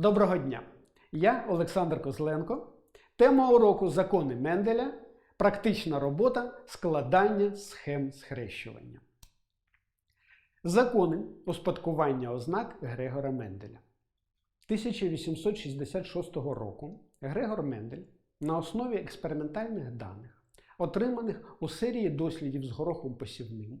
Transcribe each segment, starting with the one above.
Доброго дня! Я Олександр Козленко. Тема уроку Закони Менделя. Практична робота складання схем схрещування. Закони успадкування ознак Грегора Менделя. 1866 року Грегор Мендель на основі експериментальних даних, отриманих у серії дослідів з горохом посівним,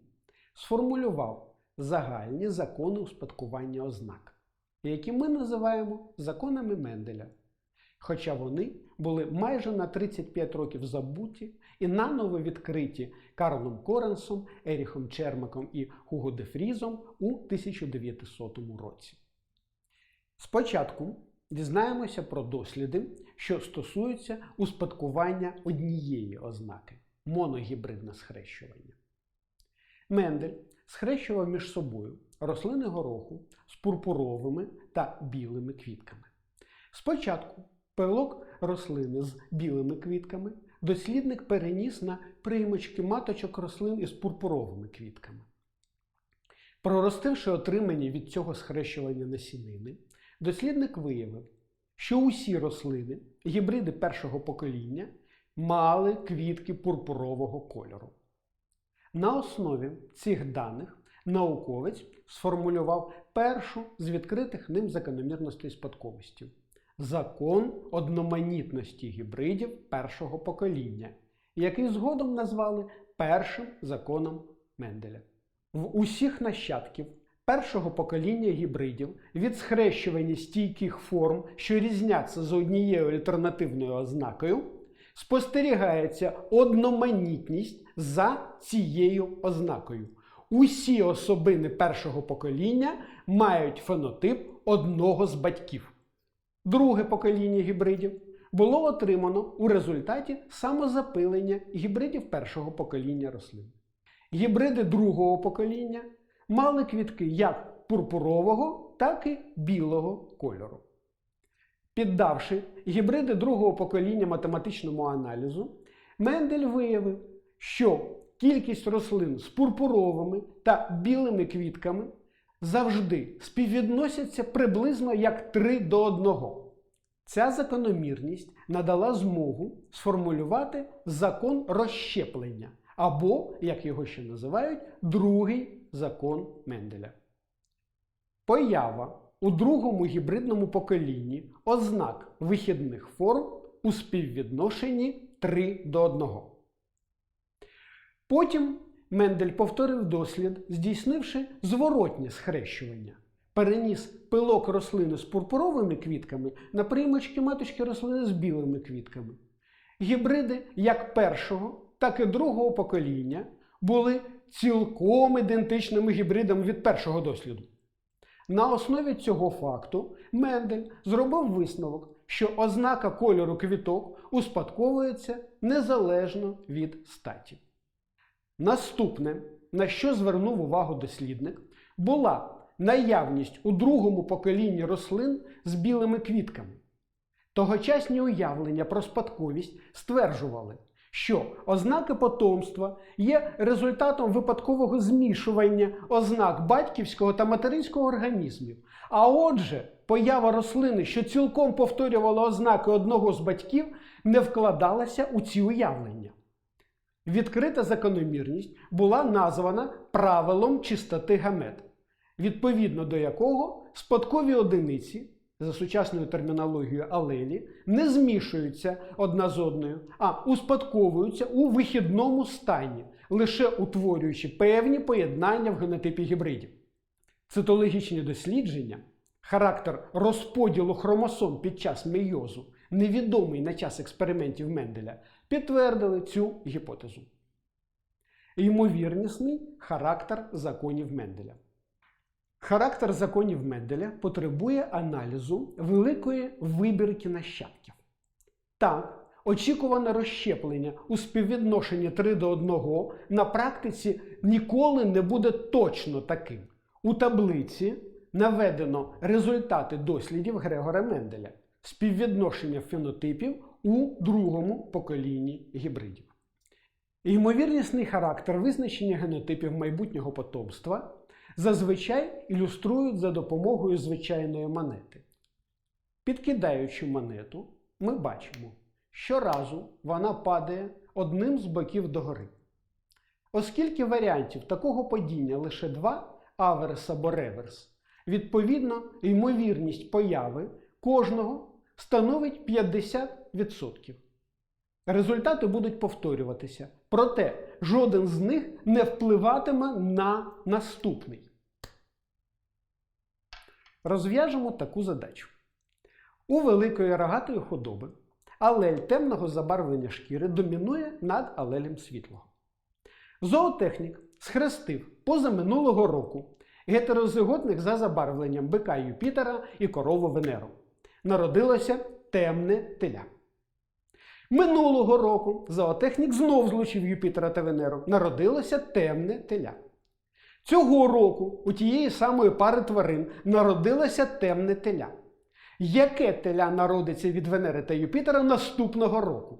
сформулював загальні закони успадкування ознак, які ми називаємо законами Менделя. Хоча вони були майже на 35 років забуті і наново відкриті Карлом Коренсом, Еріхом Чермаком і Хуго де Фрізом у 1900 році. Спочатку дізнаємося про досліди, що стосуються успадкування однієї ознаки моногібридне схрещування. Мендель схрещував між собою рослини гороху з пурпуровими та білими квітками. Спочатку пилок рослини з білими квітками дослідник переніс на приймочки маточок рослин із пурпуровими квітками. Проростивши отримані від цього схрещування насінини, дослідник виявив, що усі рослини, гібриди першого покоління, мали квітки пурпурового кольору. На основі цих даних науковець сформулював першу з відкритих ним закономірностей спадковості закон одноманітності гібридів першого покоління, який згодом назвали першим законом Менделя. В усіх нащадків першого покоління гібридів від схрещування стійких форм, що різняться за однією альтернативною ознакою, спостерігається одноманітність за цією ознакою. Усі особини першого покоління мають фенотип одного з батьків. Друге покоління гібридів було отримано у результаті самозапилення гібридів першого покоління рослин. Гібриди другого покоління мали квітки як пурпурового, так і білого кольору. Піддавши гібриди другого покоління математичному аналізу, Мендель виявив, що кількість рослин з пурпуровими та білими квітками завжди співвідносяться приблизно як 3 до 1. Ця закономірність надала змогу сформулювати закон розщеплення, або, як його ще називають, другий закон Менделя. Поява у другому гібридному поколінні ознак вихідних форм у співвідношенні 3 до 1. Потім Мендель повторив дослід, здійснивши зворотнє схрещування. Переніс пилок рослини з пурпуровими квітками на приймочки маточки рослини з білими квітками. Гібриди як першого, так і другого покоління були цілком ідентичними гібридам від першого досліду. На основі цього факту Мендель зробив висновок, що ознака кольору квіток успадковується незалежно від статі. Наступне, на що звернув увагу дослідник, була наявність у другому поколінні рослин з білими квітками. Тогочасні уявлення про спадковість стверджували, що ознаки потомства є результатом випадкового змішування ознак батьківського та материнського організмів. А отже, поява рослини, що цілком повторювала ознаки одного з батьків, не вкладалася у ці уявлення. Відкрита закономірність була названа правилом чистоти гамет, відповідно до якого спадкові одиниці, за сучасною термінологією алелі, не змішуються одна з одною, а успадковуються у вихідному стані, лише утворюючи певні поєднання в генотипі гібридів. Цитологічні дослідження, характер розподілу хромосом під час мейозу, невідомий на час експериментів Менделя, підтвердили цю гіпотезу. Ймовірнісний характер законів Менделя. Характер законів Менделя потребує аналізу великої вибірки нащадків. Так, очікуване розщеплення у співвідношенні 3 до 1 на практиці ніколи не буде точно таким. У таблиці наведено результати дослідів Грегора Менделя, співвідношення фенотипів у другому поколінні гібридів. Ймовірнісний характер визначення генотипів майбутнього потомства зазвичай ілюструють за допомогою звичайної монети. Підкидаючи монету, ми бачимо, щоразу вона падає одним з боків догори. Оскільки варіантів такого падіння лише два аверс або реверс, відповідно, ймовірність появи кожного становить 50%. Результати будуть повторюватися, проте жоден з них не впливатиме на наступний. Розв'яжемо таку задачу. У великої рогатої худоби алель темного забарвлення шкіри домінує над алелем світлого. Зоотехнік схрестив позаминулого року гетерозиготних за забарвленням бика Юпітера і корову Венеру. Народилося темне теля. Минулого року зоотехнік знов злучив Юпітера та Венеру. Народилося темне теля. Цього року у тієї самої пари тварин народилося темне теля. Яке теля народиться від Венери та Юпітера наступного року?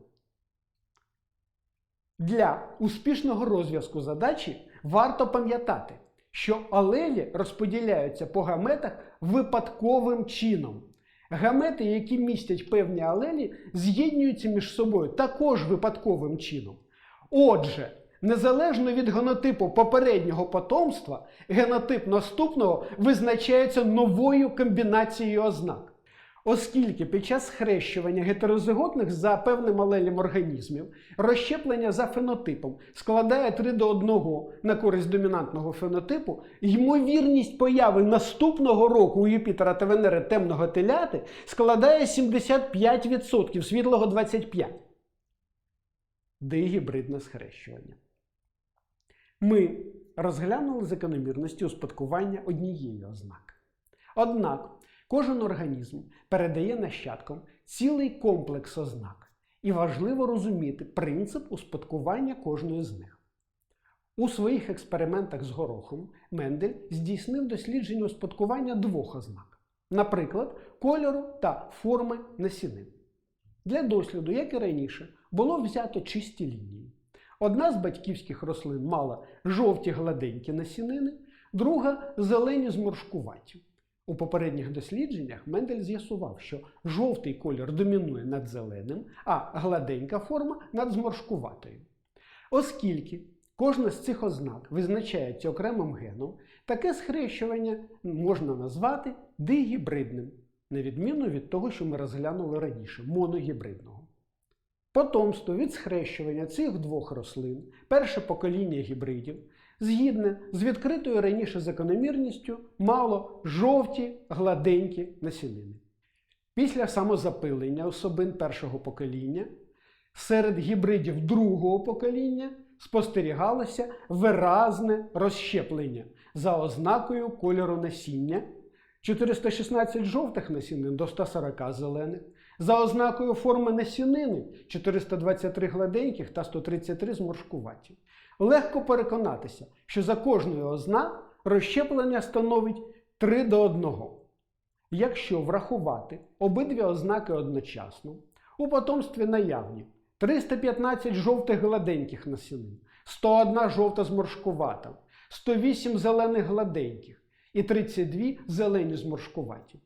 Для успішного розв'язку задачі варто пам'ятати, що алелі розподіляються по гаметах випадковим чином. Гамети, які містять певні алелі, з'єднуються між собою також випадковим чином. Отже, незалежно від генотипу попереднього потомства, генотип наступного визначається новою комбінацією ознак. Оскільки під час схрещування гетерозиготних за певним алелем організмів розщеплення за фенотипом складає 3 до 1 на користь домінантного фенотипу, ймовірність появи наступного року у Юпітера та Венери темного теляти складає 75%, світлого 25%. Дигібридне схрещування. Ми розглянули закономірності успадкування однієї ознаки. Однак Кожен організм передає нащадкам цілий комплекс ознак, і важливо розуміти принцип успадкування кожної з них. У своїх експериментах з горохом Мендель здійснив дослідження успадкування двох ознак, наприклад, кольору та форми насінин. Для досліду, як і раніше, було взято чисті лінії. Одна з батьківських рослин мала жовті гладенькі насінини, друга зелені зморшкуваті. У попередніх дослідженнях Мендель з'ясував, що жовтий колір домінує над зеленим, а гладенька форма над зморшкуватою. Оскільки кожна з цих ознак визначається окремим геном, таке схрещування можна назвати дигібридним, на відміну від того, що ми розглянули раніше моногібридного. Потомство від схрещування цих двох рослин, перше покоління гібридів, згідне з відкритою раніше закономірністю, мало жовті гладенькі насінини. Після самозапилення особин першого покоління серед гібридів другого покоління спостерігалося виразне розщеплення за ознакою кольору насіння. 416 жовтих насінин до 140 зелених, за ознакою форми насінини 423 гладеньких та 133 зморшкуваті. Легко переконатися, що за кожною ознак розщеплення становить 3 до 1. Якщо врахувати обидві ознаки одночасно, у потомстві наявні 315 жовтих гладеньких насінин, 101 жовта зморшкувата, 108 зелених гладеньких і 32 зелені зморшкуваті.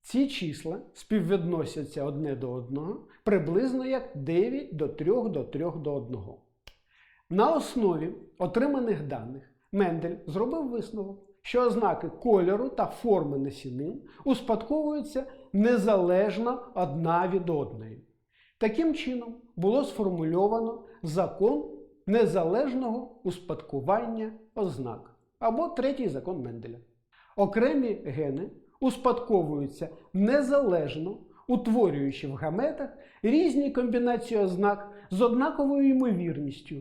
Ці числа співвідносяться одне до одного приблизно як 9 до 3 до 3 до 1. На основі отриманих даних Мендель зробив висновок, що ознаки кольору та форми насінин успадковуються незалежно одна від одної. Таким чином було сформульовано закон незалежного успадкування ознак або третій закон Менделя. Окремі гени успадковуються незалежно, утворюючи в гаметах різні комбінації ознак з однаковою ймовірністю,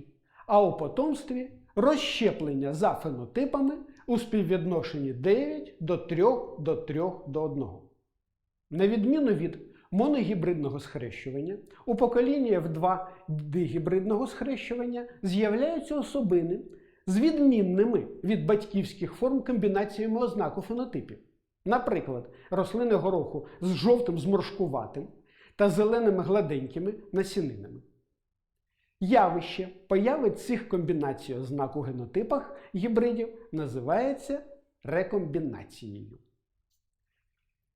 а у потомстві розщеплення за фенотипами у співвідношенні 9 до 3 до 3 до 1. На відміну від моногібридного схрещування, у поколінні F2 дигібридного схрещування з'являються особини з відмінними від батьківських форм комбінаціями ознак у фенотипів. Наприклад, рослини гороху з жовтим зморшкуватим та зеленими гладенькими насінинами. Явище появи цих комбінацій ознак у генотипах гібридів називається рекомбінацією.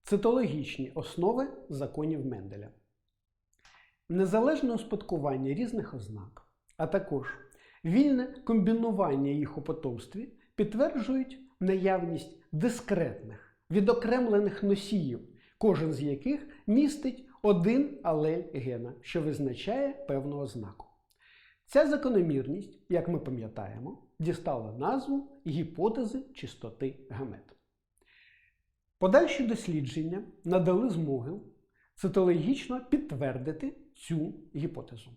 Цитологічні основи законів Менделя. Незалежне успадкування різних ознак, а також вільне комбінування їх у потомстві підтверджують наявність дискретних, відокремлених носіїв, кожен з яких містить один алель гена, що визначає певну ознаку. Ця закономірність, як ми пам'ятаємо, дістала назву гіпотези чистоти гамет. Подальші дослідження надали змоги цитологічно підтвердити цю гіпотезу.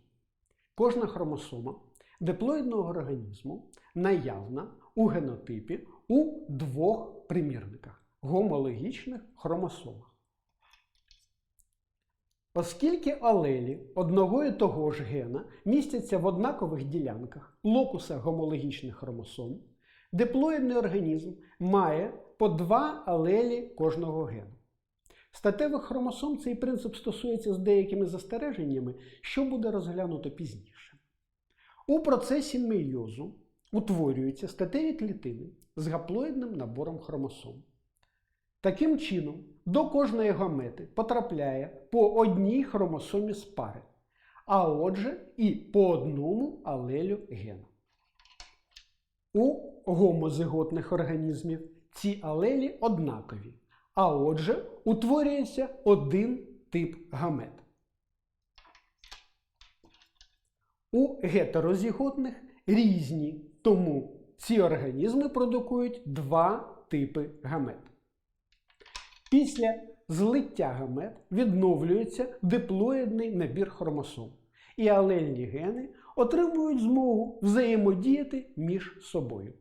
Кожна хромосома диплоїдного організму наявна у генотипі у двох примірниках гомологічних хромосомах. Оскільки алелі одного і того ж гена містяться в однакових ділянках локуса гомологічних хромосом, диплоїдний організм має по два алелі кожного гену. Статевих хромосом цей принцип стосується з деякими застереженнями, що буде розглянуто пізніше. У процесі мейозу утворюються статеві клітини з гаплоїдним набором хромосом. Таким чином, до кожної гамети потрапляє по одній хромосомі з пари, а отже, і по одному алелю гена. У гомозиготних організмів ці алелі однакові, а отже, утворюється один тип гамет. У гетерозіготних різні, тому ці організми продукують два типи гамет. Після злиття гамет відновлюється диплоїдний набір хромосом, і алельні гени отримують змогу взаємодіяти між собою.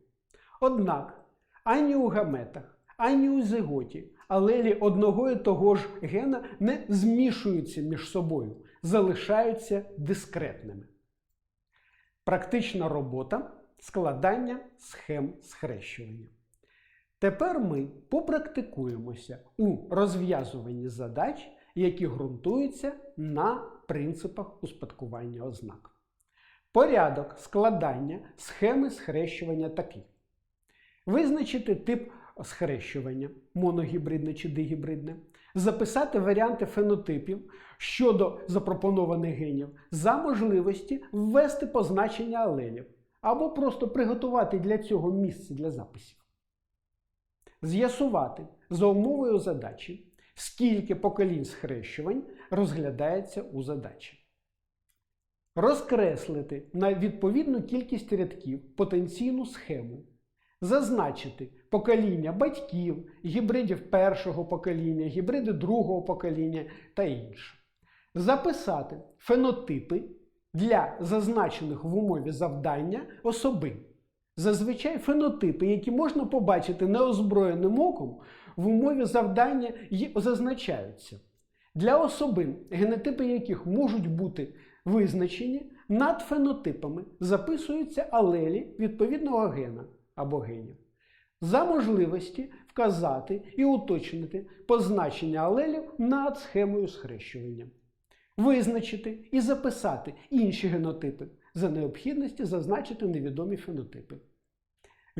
Однак ані у гаметах, ані у зиготі алелі одного і того ж гена не змішуються між собою, залишаються дискретними. Практична робота складання схем схрещування. Тепер ми попрактикуємося у розв'язуванні задач, які ґрунтуються на принципах успадкування ознак. Порядок складання схеми схрещування такий. Визначити тип схрещування моногібридне чи дигібридне, записати варіанти фенотипів щодо запропонованих генів за можливості ввести позначення алелів або просто приготувати для цього місце для записів. З'ясувати за умовою задачі, скільки поколінь схрещувань розглядається у задачі. Розкреслити на відповідну кількість рядків потенційну схему. Зазначити покоління батьків, гібридів першого покоління, гібриди другого покоління та інше. Записати фенотипи для зазначених в умові завдання особин. Зазвичай фенотипи, які можна побачити неозброєним оком, в умові завдання й зазначаються. Для особин, генотипи яких можуть бути визначені, над фенотипами записуються алелі відповідного гена або генів. За можливості вказати і уточнити позначення алелів над схемою схрещування. Визначити і записати інші генотипи, за необхідності зазначити невідомі фенотипи.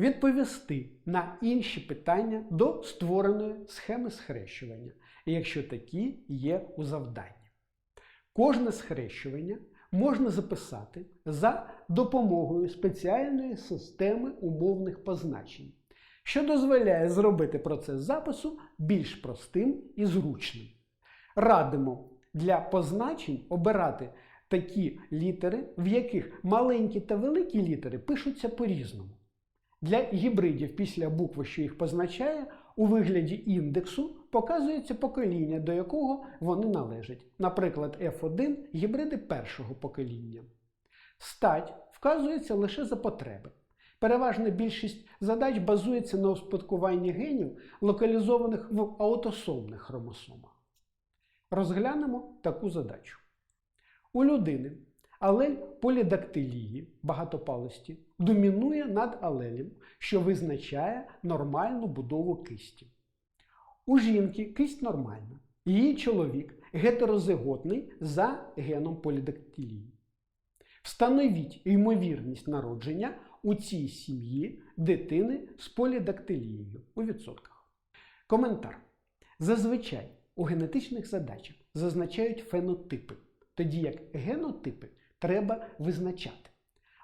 Відповісти на інші питання до створеної схеми схрещування, якщо такі є у завданні. Кожне схрещування можна записати за допомогою спеціальної системи умовних позначень, що дозволяє зробити процес запису більш простим і зручним. Радимо для позначень обирати такі літери, в яких маленькі та великі літери пишуться по-різному. Для гібридів після букви, що їх позначає, у вигляді індексу показується покоління, до якого вони належать. Наприклад, F1 гібриди першого покоління. Стать вказується лише за потреби. Переважна більшість задач базується на успадкуванні генів, локалізованих в аутосомних хромосомах. Розглянемо таку задачу. У людини алель полідактилії багатопалості домінує над алелем, що визначає нормальну будову кисті. У жінки кисть нормальна. Її чоловік гетерозиготний за геном полідактилії. Встановіть ймовірність народження у цій сім'ї дитини з полідактилією у відсотках. Коментар. Зазвичай у генетичних задачах зазначають фенотипи, тоді як генотипи треба визначати.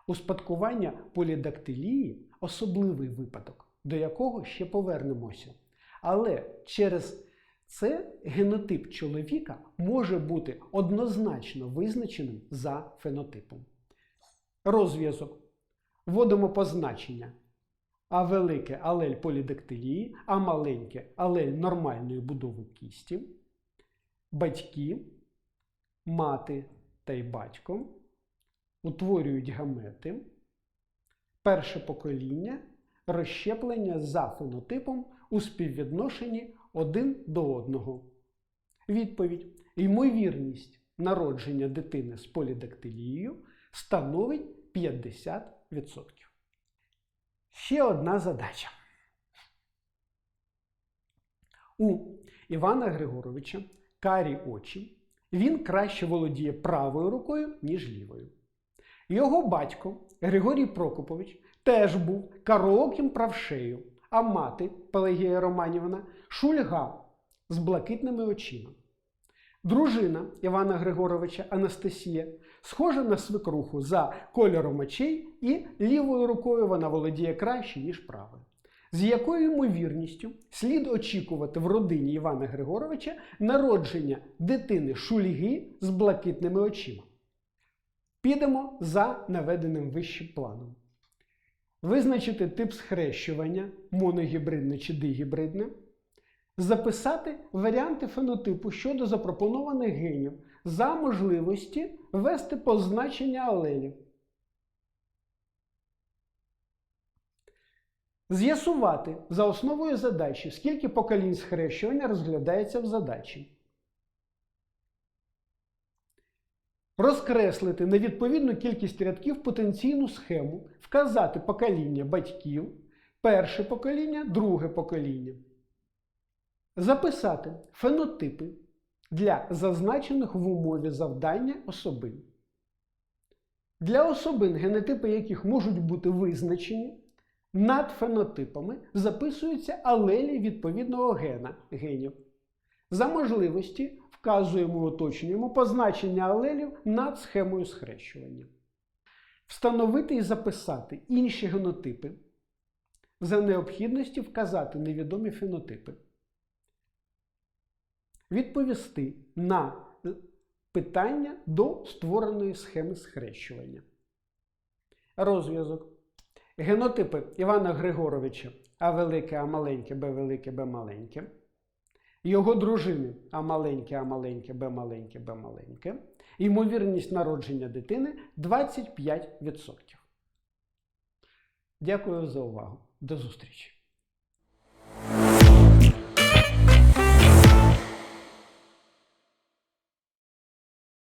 Успадкування полідактилії особливий випадок, до якого ще повернемося. Але через це генотип чоловіка може бути однозначно визначеним за фенотипом. Розв'язок. Вводимо позначення. А велике алель полідактилії, а маленьке алель нормальної будови кісті, батьки, мати та й батько утворюють гамети, перше покоління розщеплення за фенотипом у співвідношенні один до одного. Відповідь: ймовірність народження дитини з полідактилією становить 50%. Ще одна задача. У Івана Григоровича карі очі. Він краще володіє правою рукою, ніж лівою. Його батько Григорій Прокопович теж був карооким правшею, а мати Пелагія Романівна шульга з блакитними очима. Дружина Івана Григоровича Анастасія схожа на свекруху за кольором очей, і лівою рукою вона володіє краще, ніж правою. З якою ймовірністю слід очікувати в родині Івана Григоровича народження дитини шульги з блакитними очима? Підемо за наведеним вище планом. Визначити тип схрещування моногібридне чи дигібридне. Записати варіанти фенотипу щодо запропонованих генів за можливості ввести позначення алелів. З'ясувати за основою задачі, скільки поколінь схрещування розглядається в задачі. Розкреслити невідповідну кількість рядків потенційну схему, вказати покоління батьків, перше покоління, друге покоління. Записати фенотипи для зазначених в умові завдання особин. Для особин, генотипи яких можуть бути визначені, над фенотипами записуються алелі відповідного гена генів. За можливості вказуємо уточнюємо позначення алелів над схемою схрещування. Встановити і записати інші генотипи. За необхідності вказати невідомі фенотипи. Відповісти на питання до створеної схеми схрещування. Розв'язок. Генотипи Івана Григоровича А велике, А маленьке, Б велике, Б маленьке. Його дружини А маленьке, А маленьке, Б маленьке, Б маленьке. Ймовірність народження дитини 25%. Дякую за увагу. До зустрічі!